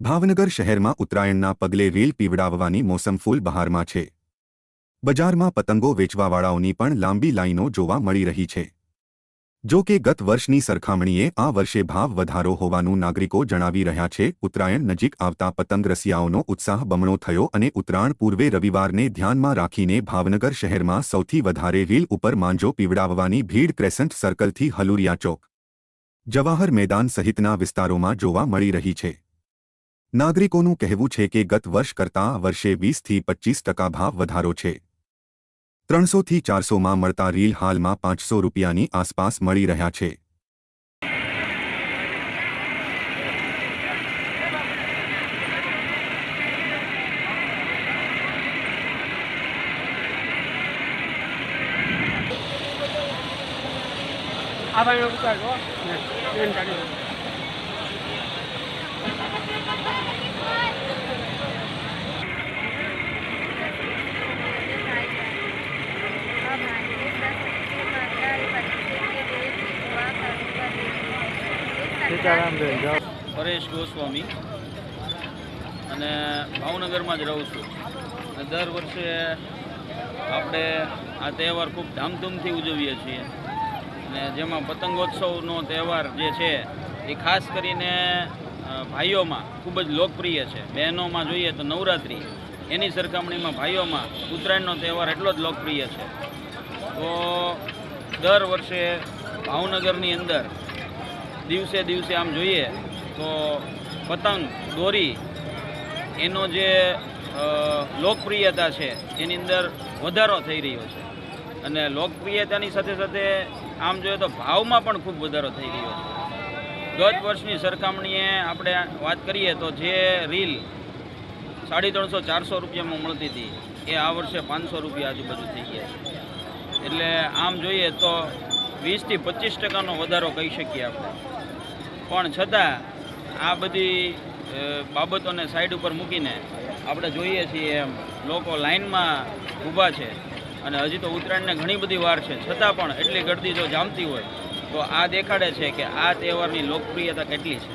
ભાવનગર શહેરમાં ઉત્તરાયણના પગલે રેલ પીવડાવવાની મોસમ ફૂલ બહારમાં છે. બજારમાં પતંગો વેચવાવાળાઓની પણ લાંબી લાઈનો જોવા મળી રહી છે. જો કે ગત વર્ષની સરખામણીએ આ વર્ષે ભાવ વધારો હોવાનું નાગરિકો જણાવી રહ્યા છે. ઉત્તરાયણ નજીક આવતા પતંગ રસિયાઓનો ઉત્સાહ બમણો થયો અને ઉત્તરાયણ પૂર્વે રવિવારને ધ્યાનમાં રાખીને ભાવનગર શહેરમાં સૌથી વધારે વ્હીલ ઉપર માંજો પીવડાવવાની ભીડ ક્રેસન્ટ સર્કલથી હલુરિયા ચોક. જવાહર મેદાન સહિતના વિસ્તારોમાં જોવા મળી રહી છે. નાગરિકોનું કહેવું છે કે ગત વર્ષ કરતાં વર્ષે વીસથી પચીસ ટકા ભાવ વધારો છે. ત્રણસોથી ચારસોમાં મળતા રીલ હાલમાં પાંચસો રૂપિયાની આસપાસ મળી રહ્યા છે. આ ભાઈ પરેશ ગોસ્વામી. અને ભાવનગરમાં જ રહું છું. દર વર્ષે આપણે આ તહેવાર ખૂબ ધામધૂમથી ઉજવીએ છીએ. અને જેમાં પતંગોત્સવનો તહેવાર જે છે, એ ખાસ કરીને ભાઈઓમાં ખૂબ જ લોકપ્રિય છે. બહેનોમાં જોઈએ તો નવરાત્રિ. એની સરખામણીમાં ભાઈઓમાં ઉત્તરાયણનો તહેવાર એટલો જ લોકપ્રિય છે. તો દર વર્ષે ભાવનગરની અંદર દિવસે દિવસે આમ જોઈએ તો પતંગ, દોરી, એનો જે લોકપ્રિયતા છે, એની અંદર વધારો થઈ રહ્યો છે. અને લોકપ્રિયતાની સાથે સાથે આમ જોઈએ તો ભાવમાં પણ ખૂબ વધારો થઈ રહ્યો છે. ગત વર્ષની સરખામણીએ આપણે વાત કરીએ તો જે રીલ સાડી ત્રણસો, ચારસો રૂપિયામાં મળતી હતી, એ આ વર્ષે પાંચસો રૂપિયા આજુબાજુ થઈ ગયા છે. એટલે આમ જોઈએ તો વીસથી પચીસ ટકાનો વધારો કહી શકીએ આપણે. પણ છતાં, આ બધી બાબતોને સાઈડ ઉપર મૂકીને આપણે જોઈએ છીએ એમ, લોકો લાઇનમાં ઊભા છે અને હજી તો ઉત્તરાયણને ઘણી બધી વાર છે. છતાં પણ એટલી ગળદી જો જામતી હોય, તો આ દેખાડે છે કે આ તહેવારની લોકપ્રિયતા કેટલી છે.